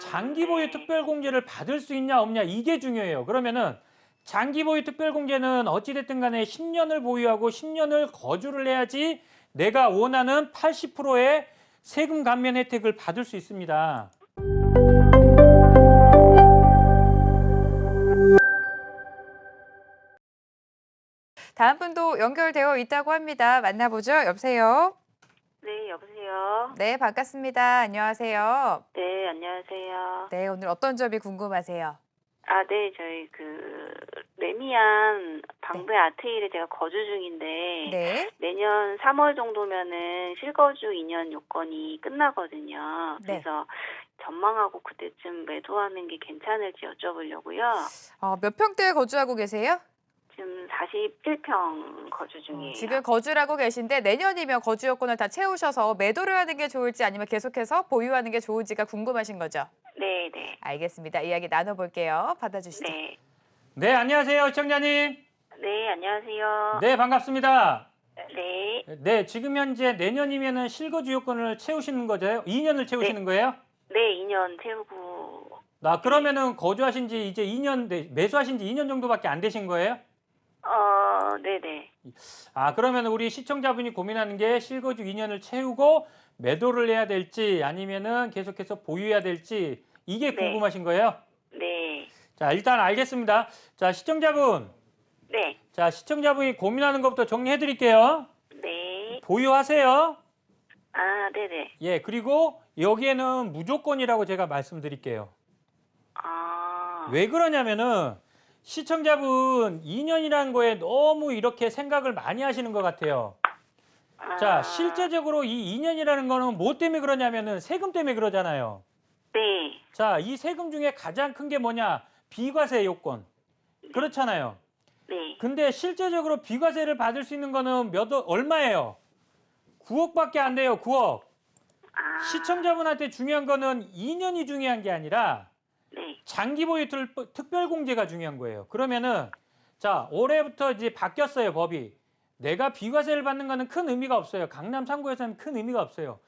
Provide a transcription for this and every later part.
장기 보유 특별 공제를 받을 수 있냐 없냐 이게 중요해요. 그러면은 장기 보유 특별 공제는 어찌 됐든 간에 10년을 보유하고 10년을 거주를 해야지 내가 원하는 80%의 세금 감면 혜택을 받을 수 있습니다. 다음 분도 연결되어 있다고 합니다. 만나보죠. 여보세요. 네, 여보세요. 네, 반갑습니다. 안녕하세요. 네, 안녕하세요. 네, 오늘 어떤 점이 궁금하세요? 아, 네, 저희 그 레미안 방배 아트힐에 제가 거주 중인데 네. 내년 3월 정도면은 실거주 2년 요건이 끝나거든요. 네. 그래서 전망하고 그때쯤 매도하는 게 괜찮을지 여쭤보려고요. 어, 몇 평대에 거주하고 계세요? 지금 47평 거주 중이에요. 어, 지금 거주를 하고 계신데 내년이면 거주 요건을 다 채우셔서 매도를 하는 게 좋을지 아니면 계속해서 보유하는 게 좋을지가 궁금하신 거죠? 네, 네. 알겠습니다. 이야기 나눠볼게요. 받아주시죠. 네. 네, 안녕하세요, 시청자님. 네, 안녕하세요. 네, 반갑습니다. 네. 네, 지금 현재 내년이면은 실거주 요건을 채우시는 거죠? 2년을 채우시는 거예요? 네, 2년 채우고 나 그러면은 거주하신 지 이제 2년 돼- 매수하신 지 2년 정도밖에 안 되신 거예요? 어, 네, 네. 아, 그러면 우리 시청자분이 고민하는 게 실거주 2년을 채우고 매도를 해야 될지 아니면은 계속해서 보유해야 될지 이게 네. 궁금하신 거예요? 네. 자, 일단 알겠습니다. 자, 시청자분. 네. 자, 시청자분이 고민하는 것부터 정리해 드릴게요. 네. 보유하세요. 아, 네네. 예, 그리고 여기에는 무조건이라고 제가 말씀드릴게요. 아. 왜 그러냐면은 시청자분 2년이라는 거에 너무 이렇게 생각을 많이 하시는 것 같아요. 자, 아, 실제적으로 이 2년이라는 거는 뭐 때문에 그러냐면은 세금 때문에 그러잖아요. 네. 자, 이 세금 중에 가장 큰 게 뭐냐? 비과세 요건. 그렇잖아요. 네. 근데 실제적으로 비과세를 받을 수 있는 거는 몇 억, 얼마예요? 9억밖에 안 돼요. 9억. 아. 시청자분한테 중요한 거는 2년이 중요한 게 아니라 네. 장기 보유 특- 특별 공제가 중요한 거예요. 그러면은 자, 올해부터 이제 바뀌었어요, 법이. 내가 비과세를 받는 거는 큰 의미가 없어요. 강남 3구에서는 큰 의미가 없어요.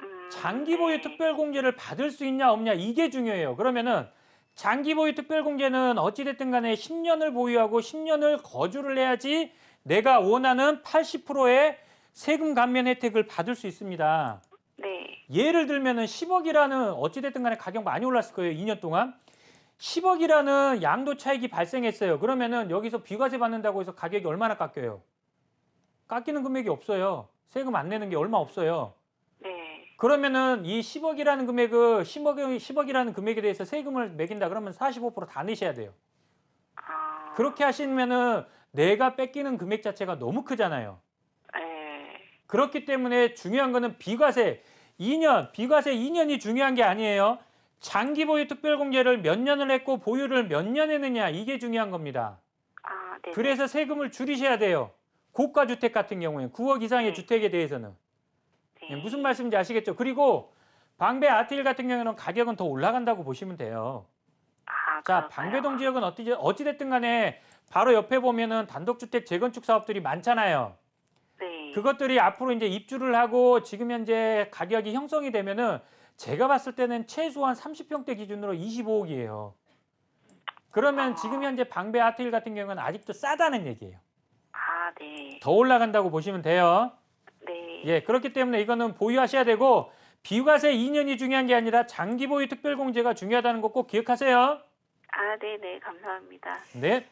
음, 장기 보유 네. 특별 공제를 받을 수 있냐 없냐 이게 중요해요. 그러면은 장기 보유 특별 공제는 어찌 됐든 간에 10년을 보유하고 10년을 거주를 해야지 내가 원하는 80%의 세금 감면 혜택을 받을 수 있습니다. 네. 예를 들면은 10억이라는 어찌 됐든 간에 가격 많이 올랐을 거예요. 2년 동안. 10억이라는 양도 차익이 발생했어요. 그러면은 여기서 비과세 받는다고 해서 가격이 얼마나 깎여요? 깎이는 금액이 없어요. 세금 안 내는 게 얼마 없어요. 네. 그러면은 이 10억이라는 금액을 10억, 10억이라는 금액에 대해서 세금을 매긴다 그러면 45%다 내셔야 돼요. 아. 그렇게 하시면은 내가 뺏기는 금액 자체가 너무 크잖아요. 네. 그렇기 때문에 중요한 거는 비과세 2년, 비과세 2년이 중요한 게 아니에요. 장기 보유 특별 공제를 몇 년을 했고 보유를 몇 년 했느냐 이게 중요한 겁니다. 아, 네. 그래서 세금을 줄이셔야 돼요. 고가 주택 같은 경우에 9억 이상의 네. 주택에 대해서는 네. 예, 무슨 말씀인지 아시겠죠? 그리고 방배 아트일 같은 경우에는 가격은 더 올라간다고 보시면 돼요. 아, 자? 방배동 지역은 어찌 어찌 됐든 간에 바로 옆에 보면은 단독주택 재건축 사업들이 많잖아요. 네. 그것들이 앞으로 이제 입주를 하고 지금 현재 가격이 형성이 되면은 제가 봤을 때는 최소한 30평대 기준으로 25억이에요. 그러면 아. 지금 현재 방배 아트일 같은 경우는 아직도 싸다는 얘기예요. 아, 네. 더 올라간다고 보시면 돼요. 네. 예, 그렇기 때문에 이거는 보유하셔야 되고 비과세 2년이 중요한 게 아니라 장기 보유 특별 공제가 중요하다는 거 꼭 기억하세요. 아, 네, 네. 감사합니다. 네.